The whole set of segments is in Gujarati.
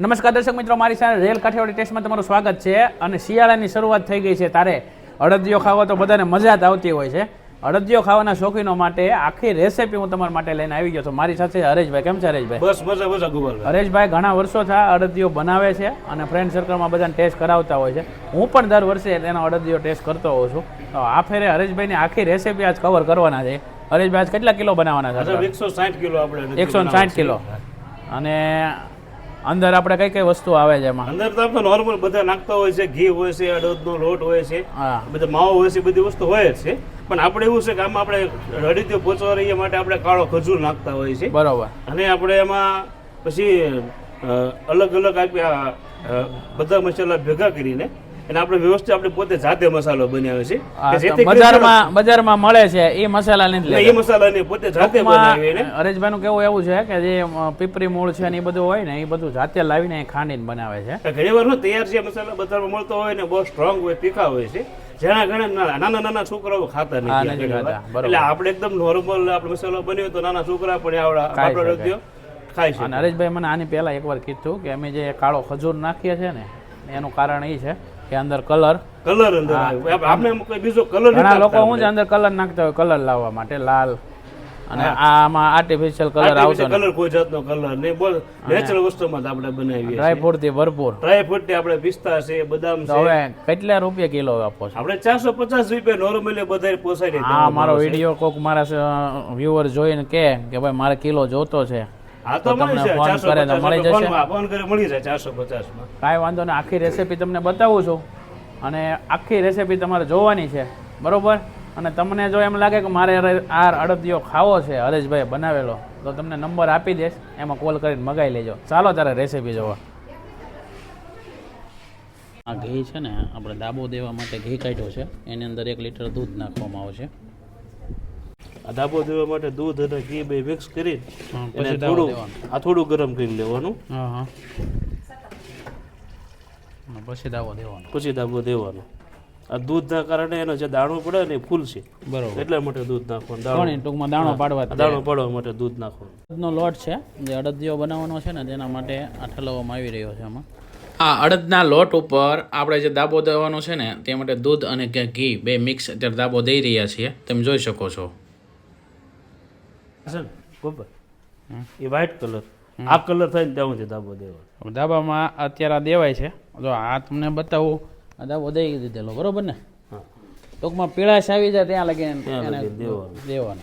નમસ્કાર દર્શક મિત્રો મારી સાથે રેલ કાઠિયાવાડી ટેસ્ટમાં તમારું સ્વાગત છે અને શિયાળાની શરૂઆત થઈ ગઈ છે તારે. અડદિયો ખાવા તો બધાને મજા જ આવતી હોય છે. અડદિયો ખાવાના શોખીનો માટે આખી રેસીપી હું તમારા માટે લઈને આવી ગયો છું. મારી સાથે હરેશભાઈ કેમ છે હરેશભાઈ? બસ મજા મજા ગુબાલભાઈ હરેશભાઈ ઘણા વર્ષો થયા અડદિયો બનાવે છે અને ફ્રેન્ડ સર્કલમાં બધાને ટેસ્ટ કરાવતા હોય છે. હું પણ દર વર્ષે તેનો અડદિયો ટેસ્ટ કરતો હોઉં છું. તો આ ફેરે હરેશભાઈની આખી રેસીપી આજ કવર કરવાના છે. હરેશભાઈ આજ કેટલા કિલો બનાવવાના છે? એકસો સાઠ કિલો આપણે એકસો સાઠ કિલો. અને અંદર આપણે કઈ કઈ વસ્તુ આવે છે એમાં? અંદર તો આપણે નોર્મલ બધા નાખતા હોય છે ઘી હોય છે અડદનો લોટ હોય છે હા. બધા માવો હોય છે બધી વસ્તુ હોય જ છે. પણ આપણે એવું છે કે આમાં આપણે રડીતે પહોંચવા રહીએ માટે આપણે કાળો ખજૂર નાખતા હોય છે. બરાબર. અને આપણે એમાં પછી અલગ અલગ આપ્યા બધા મસાલા ભેગા કરીને અને આપણે વ્યવસ્થિત આપણે પોતે જાતે મસાલો બનાવે છે. બજારમાં બજારમાં મળે છે એ મસાલા નથી એ મસાલા ને પોતે જાતે ટૂંકમાં હરેશભાઈ નું. કેવું એવું છે કે જે પીપરી મૂળ છે ને એ બધું હોય ને એ બધું જાતે લાવીને ખાંડીને બનાવે છે. ઘણી વાર તૈયાર છે મસાલા બજારમાં મળતો હોય ને બહુ સ્ટ્રોંગ હોય તીખા હોય છે. જેના ઘણા નાના નાના છોકરાઓ ખાતા નથી. એટલે આપણે એકદમ નોર્મલ આપણે મસાલો બન્યો તો નાના છોકરા પણ આવડા ખાય છે અને હરેશભાઈ મને આની પહેલા એકવાર કીધું કે અમે જે કાળો ખજૂર નાખીએ છીએ ને એનું કારણ એ છે કે અંદર કલર. કલર અંદર આપણે કોઈ બીજો કલર ઘણા લોકો હું છે અંદર કલર નાખતા હોય કલર લાવવા માટે લાલ. અને આમાં આર્ટિફિશિયલ કલર આવતો કલર કોઈ જાતનો કલર નહીં. બોલ નેચરલ વસ્તુમાં જ આપણે બનાવીએ ડ્રાય ફ્રૂટથી ભરપૂર. ડ્રાય ફ્રૂટ આપણે પિસ્તા છે બદામ છે. હવે કેટલા રૂપિયા કિલો આપો છો? આપણે ચારસો પચાસ રૂપિયા નોર્મલી બધા પોસાય હા મારો વિડિયો કોક મારા વ્યુઅર જોઈને કે કે ભાઈ મારે કિલો જોતો છે. તો તમને ફોન કરે તો મળી જશે? ફોન ફોન કરે મળી જાય ચારસો પચાસ કાંઈ વાંધો નહીં આખી રેસીપી તમને બતાવું છું. અને આખી રેસીપી તમારે જોવાની છે બરોબર? અને તમને જો એમ લાગે કે મારે આ અડદિયો ખાવો છે હરેશભાઈ બનાવેલો તો તમને નંબર આપી દઈશ એમાં કોલ કરીને મગાવી લેજો. ચાલો તારે રેસીપી જોવા. આ ઘી છે ને આપણે દાબો દેવા માટે ઘી કાઢ્યો છે એની અંદર એક લીટર દૂધ નાખવામાં આવશે. આ ધાબો દેવા માટે દૂધ અને ઘી બે મિક્સ કરી અને પછી થોડું આ થોડું ગરમ કરી લેવાનું. હા હા. અને પછી દાવો દેવાનો. પછી દાબો દેવાનો. આ દૂધના કારણે એનો જે દાણો પડે ને એ ફૂલશે. બરોબર. એટલા માટે દૂધ નાખવાનું દાણો. ટૂંકમાં દાણો પાડવા દાણો પાડવા માટે દૂધ નાખવાનું. દૂધનો લોટ છે જે અડદિયો બનાવવાનો છે ને તેના માટે આ ઠલવવામાં આવી રહ્યો છે આમાં. આ અડદના લોટ ઉપર આપણે જે દાબો દેવાનો છે ને તે માટે દૂધ અને ઘી બે મિક્સ અત્યારે દાબો દઈ રહ્યા છીએ. તમે જોઈ શકો છો. છે ને? ગોબર એ વ્હાઇટ કલર આ કલર થાય ને ત્યાં સુધી દાબો દેવાનો ધાબામાં અત્યારે દેવાય છે. જો આ તમને બતાવું. આ દાબો દઈ દીધેલો બરોબર ને? ટૂંકમાં પીળાશ આવી જાય ત્યાં લગી દેવાનો.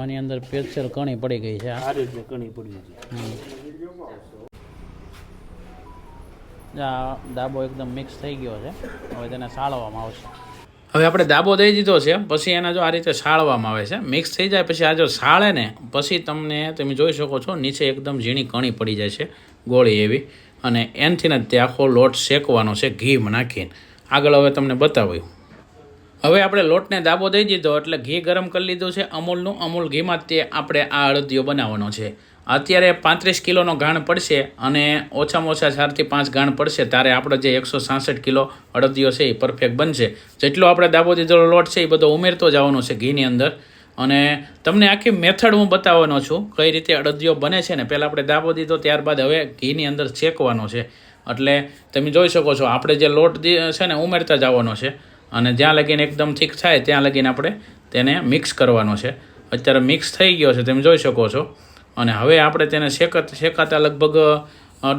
આની અંદર પેચર કણી પડી ગઈ છે આ રીતે કણી પડી છે આ દાબો એકદમ મિક્સ થઈ ગયો છે. હવે તેને સાળવામાં આવશે. હવે આપણે દાબો દઈ દીધો છે, પછી એને જો આ રીતે સાળવામાં આવે છે મિક્સ થઈ જાય, પછી આ જો સાળે ને, પછી તમને તમે જોઈ શકો છો, નીચે એકદમ ઝીણી કણી પડી જાય છે, ગોળી એવી. અને એનથી જ તે આખો લોટ શેકવાનો છે, ઘીમાં નાખીને. આગળ હવે તમને બતાવ્યું હવે આપણે લોટને દાબો દઈ દીધો, એટલે ઘી ગરમ કરી લીધું છે, અમૂલનું. અમૂલ ઘીમાં તે આપણે આ હળદીઓ બનાવવાનો છે. અત્યારે પાંત્રીસ કિલોનો ગાણ પડશે અને ઓછામાં ઓછા ચારથી પાંચ ગાણ પડશે. ત્યારે આપણે જે એકસો સાસઠ કિલો અડદિયો છે એ પરફેક્ટ બનશે. જેટલો આપણે દાબો દીધેલો લોટ છે એ બધો ઉમેરતો જવાનો છે ઘીની અંદર. અને તમને આખી મેથડ હું બતાવવાનો છું, કઈ રીતે અડદિયો બને છે ને પહેલાં આપણે દાબો દીધો ત્યારબાદ હવે ઘીની અંદર શેકવાનો છે. એટલે તમે જોઈ શકો છો, આપણે જે લોટ છે ને ઉમેરતા જવાનો છે. અને જ્યાં લગીને એકદમ ઠીક થાય ત્યાં લગીને આપણે તેને મિક્સ કરવાનો છે. અત્યારે મિક્સ થઈ ગયો છે, તમે જોઈ શકો છો. અને હવે આપણે તેને શેકત શેકાતા લગભગ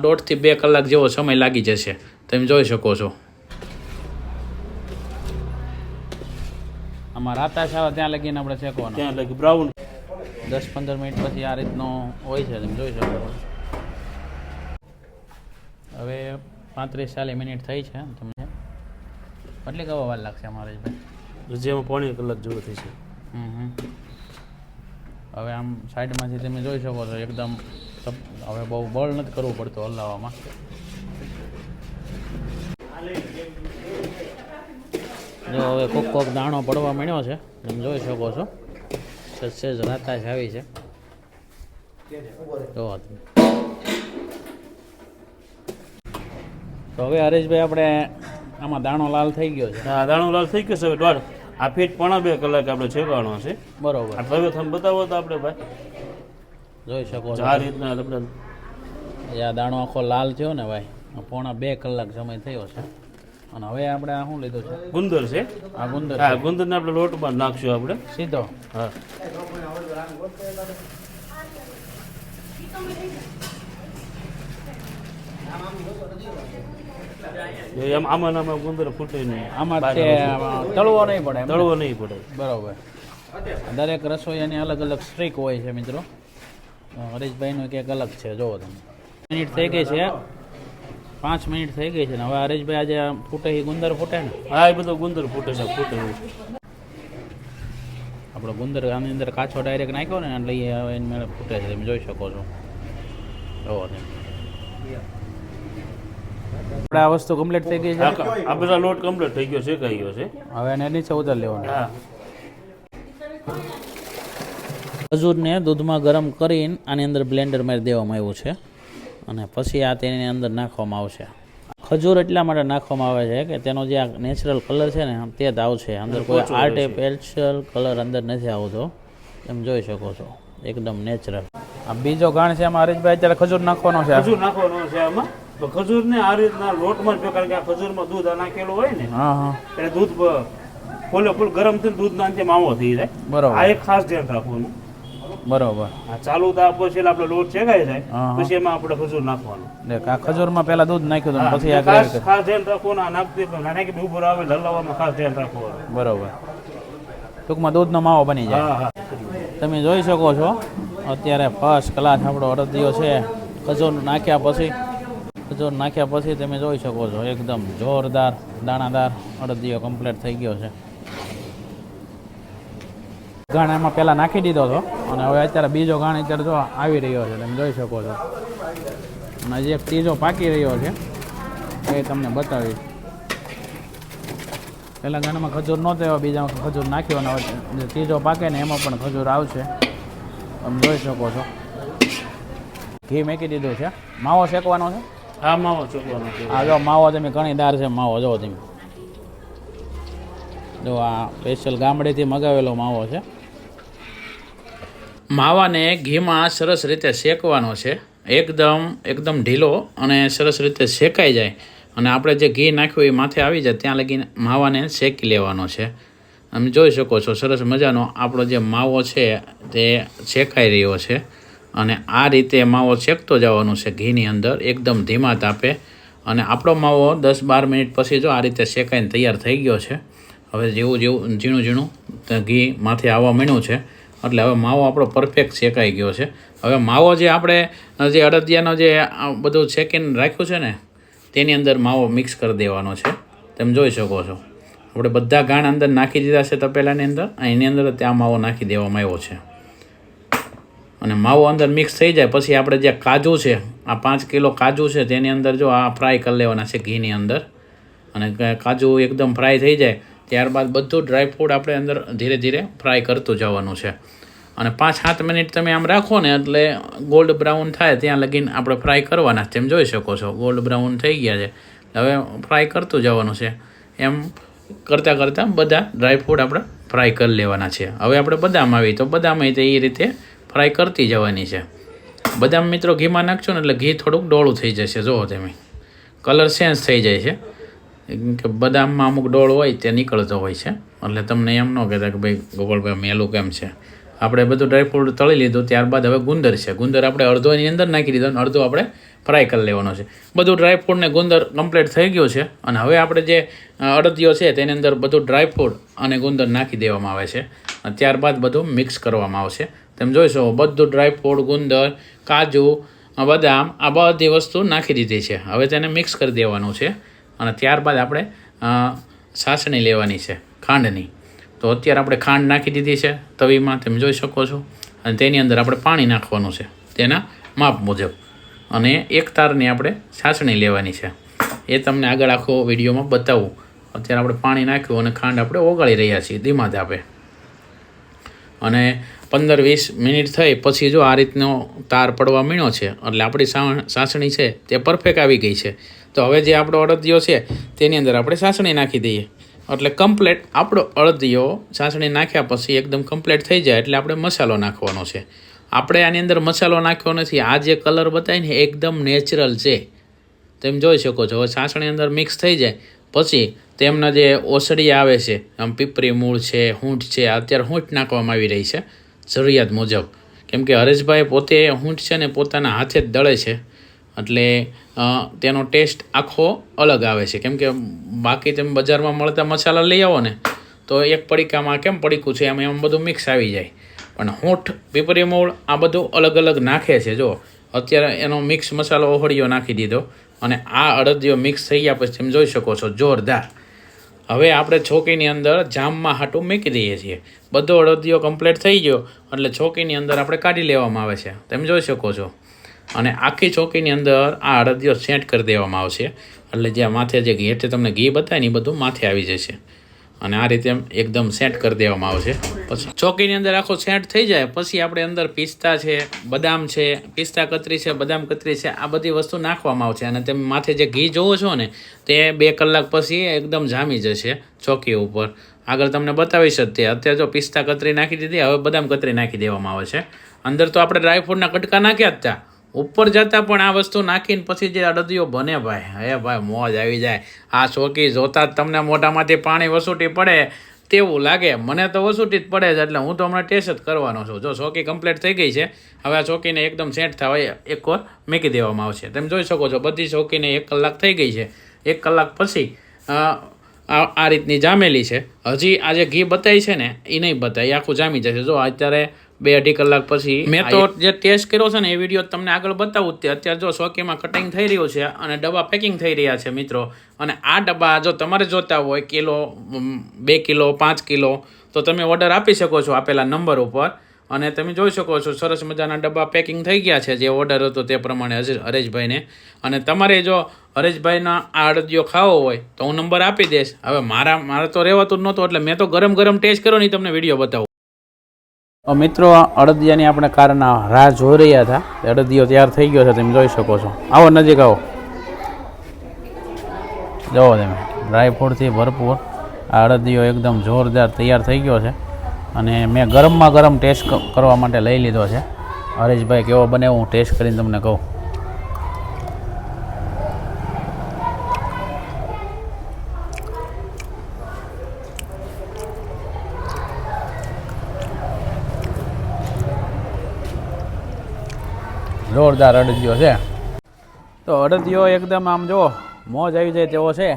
દોઢથી બે કલાક જેવો સમય લાગી જશે. તમે જોઈ શકો છો. આમાં રાતા છે ત્યાં લગીને આપણે શેકવાનું. ત્યાં લગી બ્રાઉન. દસ પંદર મિનિટ પછી આ રીતનો હોય છે તમે જોઈ શકો છો. હવે પાંત્રીસ ચાલીસ મિનિટ થઈ છે તમને. કેટલી કવા વાર લાગશે અમારે ભાઈ? જેમાં પોણી કલાક જેવું થઈ છે. હમ હમ. હવે આમ સાઈડમાંથી તમે જોઈ શકો છો, એકદમ હવે બહુ બળ નથી કરવું પડતું હલાવવામાં. જો હવે કોક કોક દાણો પડવા માંડ્યો છે, તમે જોઈ શકો છો. સહેજ રાતા રાતાશ આવી છે. જોવા તો હવે હરેશભાઈ, આપણે આમાં દાણો લાલ થઈ ગયો છે. હા, દાણો લાલ થઈ ગયો છે હવે દોઢ આ ફીટ પોણા બે કલાક આપણે છેકવાનો છે. બરોબર. આ તમે તમે બતાવો તો આપણે ભાઈ. જોઈ શકો છો. આ રીતના આપણે આ દાણો આખો લાલ થયો ને ભાઈ પોણા બે કલાક સમય થયો છે. અને હવે આપણે આ શું લીધું છે? ગુંદર છે. આ ગુંદર હા ગુંદરને આપણે લોટમાં નાખશું આપણે. સીધો. હા. એમ આમાં આમાં ગુંદર ફૂટે નહીં. આમાં તળવો નહીં પડે તળવો નહીં પડે. બરાબર. દરેક રસોઈયાની અલગ અલગ સ્ટ્રીક હોય છે મિત્રો. અ, એક અલગ છે જોવો તમે. મિનિટ થઈ ગઈ છે. પાંચ મિનિટ થઈ ગઈ છે ને. હવે હરેશભાઈ આજે ફૂટે એ ગુંદર ફૂટે ને? હા એ બધો ગુંદર ફૂટે છે ફૂટે આપણો ગુંદર આની અંદર કાચો ડાયરેક્ટ નાખ્યો ને એટલે એ હવે એની મેળે ફૂટે છે. તમે જોઈ શકો છો. જોવો તમે. આપણે આ વસ્તુ કમ્પ્લીટ થઈ ગઈ છે. આ બધા લોટ કમ્પ્લીટ થઈ ગયો શેકાઈ ગયો છે. હવે એને નીચે ઉતાર લેવાનું. હા. ખજૂરને દૂધમાં ગરમ કરીને આની અંદર બ્લેન્ડર મારી દેવામાં આવ્યું છે અને પછી આ તેની અંદર નાખવામાં આવશે. ખજૂર એટલા માટે નાખવામાં આવે છે કે તેનો જે આ નેચરલ કલર છે ને તે જ આવશે. અંદર કોઈ આર્ટિફિશિયલ કલર અંદર નથી આવતો. એમ જોઈ શકો છો. એકદમ નેચરલ આ બીજો ગાણ છે એમાં હરીશભાઈ અત્યારે ખજૂર નાખવાનો છે. ખજૂર નાખવાનો છે આમાં. તો ખજૂર ને આ રીતના લોટમાં જ કારણ કે આ ખજૂરમાં દૂધ નાખેલું હોય ને એટલે દૂધ ફૂલે ફૂલ ગરમ થઈને દૂધ ના અંતે માવો થઈ જાય. બરાબર. આ એક ખાસ ધ્યાન રાખવાનું. બરોબર. ચાલુ તાપ પછી આપણો લોટ શેકાઈ જાય. પછી એમાં આપણે ખજૂર નાખવાનું. દેખ આ ખજૂરમાં પહેલા દૂધ નાખ્યું હતું પછી આ ખાસ ખાસ ધ્યાન રાખવું આ નાખતી નાના કે ઊભો આવે લલાવવામાં ખાસ ધ્યાન રાખવું બરોબર. ટૂંકમાં દૂધનો માવો બની જાય. હા હા. તમે જોઈ શકો છો અત્યારે ફર્સ્ટ ક્લાસ આપણો અડદિયો છે. ખજૂર નાખ્યા પછી ખજૂર નાખ્યા પછી તમે જોઈ શકો છો, એકદમ જોરદાર દાણાદાર અડદિયો કમ્પ્લીટ થઈ ગયો છે. ઘાણ એમાં પહેલાં નાખી દીધો હતો અને હવે અત્યારે બીજો ઘાણ અત્યારે જો આવી રહ્યો છે, તમે જોઈ શકો છો. અને એક ત્રીજો પાકી રહ્યો છે, એ તમને બતાવીશ. પહેલાં ઘાણમાં ખજૂર નહોતો એવા બીજામાં ખજૂર નાખ્યો અને હવે જે ત્રીજો પાકે ને એમાં પણ ખજૂર આવશે. તમે જોઈ શકો છો. ઘી મેકી દીધું છે. માવો શેકવાનો છે? હા, માવો ચોકવાનો આ જો માવો તમે ઘણી દાર છે, માવો જો તમે. જો આ સ્પેશિયલ ગામડેથી મગાવેલો માવો છે. માવાને ઘીમાં સરસ રીતે શેકવાનો છે. એકદમ એકદમ ઢીલો અને સરસ રીતે શેકાઈ જાય. અને આપણે જે ઘી નાખ્યું એ માથે આવી જાય, ત્યાં લગીને માવાને શેકી લેવાનો છે. તમે જોઈ શકો છો, સરસ મજાનો આપણો જે માવો છે, તે શેકાઈ રહ્યો છે. અને આ રીતે માવો શેકતો જવાનો છે ઘીની અંદર, એકદમ ધીમા તાપે. અને આપણો માવો દસ બાર મિનિટ પછી જો આ રીતે શેકાઈને તૈયાર થઈ ગયો છે, હવે જેવું જેવું ઝીણું ઝીણું ઘી માથે આવવા માંડ્યું છે, એટલે હવે માવો આપણો પરફેક્ટ શેકાઈ ગયો છે. હવે માવો જે આપણે, જે અડદિયાનો જે બધું શેકીને રાખ્યું છે ને, તેની અંદર માવો મિક્સ કરી દેવાનો છે. તમે જોઈ શકો છો. આપણે બધા ગાણ અંદર નાખી દીધા છે તપેલાની અંદર એની અંદર ત્યાં માવો નાખી દેવામાં આવ્યો છે. અને માવો અંદર મિક્સ થઈ જાય, પછી આપણે જે કાજુ છે, આ પાંચ કિલો કાજુ છે, તેની અંદર જો આ ફ્રાય કરી લેવાના છે ઘીની અંદર. અને કાજુ એકદમ ફ્રાય થઈ જાય, ત્યારબાદ બધું ડ્રાય ફ્રૂટ આપણે અંદર ધીરે ધીરે ફ્રાય કરતું જવાનું છે. અને પાંચ સાત મિનિટ તમે આમ રાખો ને, એટલે ગોલ્ડ બ્રાઉન થાય, ત્યાં લગીને આપણે ફ્રાય કરવાના તેમ જોઈ શકો છો, ગોલ્ડ બ્રાઉન થઈ ગયા છે. હવે ફ્રાય કરતું જવાનું છે. એમ કરતાં કરતાં બધા ડ્રાય ફ્રૂટ આપણે ફ્રાય કરી લેવાના છે. હવે આપણે બદામ આવી, તો બદામ એ રીતે ફ્રાય કરતી જવાની છે. બદામ મિત્રો ઘીમાં નાખશો ને એટલે ઘી થોડુંક ડોળું થઈ જશે. જુઓ તમે. કલર ચેન્જ થઈ જાય છે. કે બદામમાં અમુક ડોળ હોય તે નીકળતો હોય છે. એટલે તમને એમ ન કહેતા કે ભાઈ, ગોપાલભાઈ, મેલું કેમ છે? આપણે બધું ડ્રાયફ્રૂટ તળી લીધું, ત્યારબાદ હવે ગુંદર છે. ગુંદર આપણે અડધો અંદર નાખી દીધો અને અડધો આપણે ફ્રાય કરી લેવાનો છે. બધું ડ્રાયફ્રૂટ ને ગુંદર કમ્પ્લીટ થઈ ગયું છે. અને હવે આપણે જે અડદિયો છે તેની અંદર બધું ડ્રાયફ્રૂટ અને ગુંદર નાખી દેવામાં આવે છે. ત્યારબાદ બધું મિક્સ કરવામાં આવશે. તમે જોઈશો બધું ડ્રાયફ્રૂટ ગુંદર, કાજુ બદામ, આ બધી વસ્તુ નાખી દીધી છે. હવે તેને મિક્સ કરી દેવાનું છે અને ત્યારબાદ આપણે સાસણી લેવાની છે, ખાંડની. તો અત્યારે આપણે ખાંડ નાખી દીધી છે તવીમાં, તમે જોઈ શકો છો. અને તેની અંદર આપણે પાણી નાખવાનું છે, તેના માપ મુજબ. અને એક તારની આપણે સાસણી લેવાની છે. એ તમને આગળ આખો વિડીયોમાં બતાવું. અત્યારે આપણે પાણી નાખ્યું અને ખાંડ આપણે ઓગાળી રહ્યા છીએ, ધીમા ધાપે. અને પંદર, વીસ મિનિટ થઈ, પછી જો આ રીતનો તાર પડવા મીણ્યો છે, એટલે આપણી સાસણી છે, તે પરફેક્ટ આવી ગઈ છે. તો હવે જે આપણો અડદિયો છે, તેની અંદર આપણે સાસણી નાખી દઈએ. એટલે કમ્પ્લેટ આપણો અડદિયો સાસણી નાખ્યા પછી એકદમ કમ્પ્લેટ થઈ જાય, એટલે આપણે મસાલો નાખવાનો છે. આપણે આની અંદર મસાલો નાખ્યો નથી, આ જે કલર બતાવીને એકદમ નેચરલ છે. તેમ જોઈ શકો છો, હવે સાસણી અંદર મિક્સ થઈ જાય, પછી તેમના જે ઓસડી આવે છે, આમ પીપરી મૂળ છે, હૂંઠ છે, અત્યારે હૂંઠ નાખવામાં આવી રહી છે. જરૂરિયાત મુજબ. કેમ કે હરેશભાઈ પોતે હૂંઠ છે ને પોતાના હાથે જ દળે છે. એટલે તેનો ટેસ્ટ આખો અલગ આવે છે. કેમ કે બાકી તમે બજારમાં મળતા મસાલા લઈ આવો ને, તો એક પડીકામાં કેમ પડીકું છે એમાં એમ બધું મિક્સ આવી જાય. પણ હૂંઠ, પીપરી મૂળ આ બધું અલગ અલગ નાખે છે. જો અત્યારે એનો મિક્સ મસાલો ઓહળીઓ નાખી દીધો. અને આ અડદિયો મિક્સ થઈ ગયા પછી તમે જોઈ શકો છો, જોરદાર. હવે આપણે છોકીની અંદર જામમાં હાટું મૂકી દઈએ છીએ. બધો અડદિયો કમ્પ્લીટ થઈ ગયો, એટલે છોકીની અંદર આપણે કાઢી લેવામાં આવે છે. તમે જોઈ શકો છો. અને આખી ચોકીની અંદર આ અડદિયો સેટ કરી દેવામાં આવશે. એટલે જે માથે જે ઘી એટલે તમને ઘી બતાવે ને એ બધું માથે આવી જશે. અને આ રીતે એકદમ સેટ કરી દેવામાં આવશે પછી ચોકીની અંદર આખો સેટ થઈ જાય, પછી આપણે અંદર પિસ્તા છે, બદામ છે, પિસ્તા કતરી છે, બદામ કતરી છે, આ બધી વસ્તુ નાખવામાં આવશે. અને તમે માથે જે ઘી જોવો છો ને, તે બે કલાક પછી એકદમ જામી જશે ચોકી ઉપર. આગળ તમને બતાવીશ જ અત્યારે જો પિસ્તા કતરી નાખી દીધી, હવે બદામ કતરી નાખી દેવામાં આવે છે. અંદર તો આપણે ડ્રાયફ્રૂટના કટકા નાખ્યા જ હતા ઉપર જતાં પણ આ વસ્તુ નાખીને પછી જે અડદીઓ બને ભાઈ, હે ભાઈ, મોજ આવી જાય. આ ચોકી જોતા જ તમને મોઢામાંથી પાણી વસૂટી પડે તેવું લાગે. મને તો વસૂટી જ પડે જ એટલે હું તો હમણાં ટેસ્ટ જ કરવાનો છું. જો ચોકી કમ્પ્લીટ થઈ ગઈ છે, હવે આ ચોકીને એકદમ સેટ થવા એક વાર મૂકી દેવામાં આવશે. તમે જોઈ શકો છો, બધી ચોકીને એક કલાક થઈ ગઈ છે. એક કલાક પછી આ રીતની જામેલી છે. હજી આ જે ઘી બતાવી છે ને એ નહીં બતાવી આખું જામી જશે. જો અત્યારે બે અઢી કલાક પછી મેં તો જે ટેસ્ટ કર્યો છે ને એ વીડિયો તમને આગળ બતાવું તે. અત્યારે જો શોકીમાં કટિંગ થઈ રહ્યું છે અને ડબ્બા પેકિંગ થઈ રહ્યા છે મિત્રો. અને આ ડબ્બા જો તમારે જોતા હોય કિલો બે કિલો પાંચ કિલો તો તમે ઓર્ડર આપી શકો છો આપેલા નંબર ઉપર. અને તમે જોઈ શકો છો સરસ મજાના ડબ્બા પેકિંગ થઈ ગયા છે. જે ઓર્ડર હતો તે પ્રમાણે હજે- હરેશભાઈને. અને તમારે જો હરેશભાઈના આ અડદિયો ખાવો હોય તો હું નંબર આપી દઈશ. હવે મારા મારે તો રહેવાતું જ નહોતું એટલે મેં તો ગરમ ગરમ ટેસ્ટ કર્યો નહીં તમને વીડિયો બતાવું. મિત્રો અડદિયાની આપણે કારના રાહ જોઈ રહ્યા હતા. અડદિયો તૈયાર થઈ ગયો છે, તમે જોઈ શકો છો. આવો, નજીક આવો. જુઓ તમે ડ્રાયફ્રૂટથી ભરપૂર આ અડદિયો એકદમ જોરદાર તૈયાર થઈ ગયો છે. અને મેં ગરમમાં ગરમ ટેસ્ટ કરવા માટે લઈ લીધો છે. હરેશભાઈ, કેવો બને, હું ટેસ્ટ કરીને તમને કહું. જોરદાર અડદિયો છે. તો અડદિયો એકદમ આમ જો મોજ આવી જાય તેવો છે.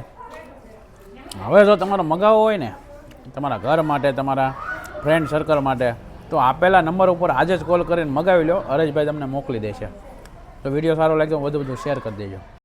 હવે જો તમારો મગાવવો હોય ને, તમારા ઘર માટે, તમારા ફ્રેન્ડ સર્કલ માટે, તો આપેલા નંબર ઉપર આજે જ કોલ કરીને મગાવી લો. હરેશભાઈ તમને મોકલી દેશે. તો વીડિયો સારો લાગ્યો વધુ બધું શેર કરી દેજો.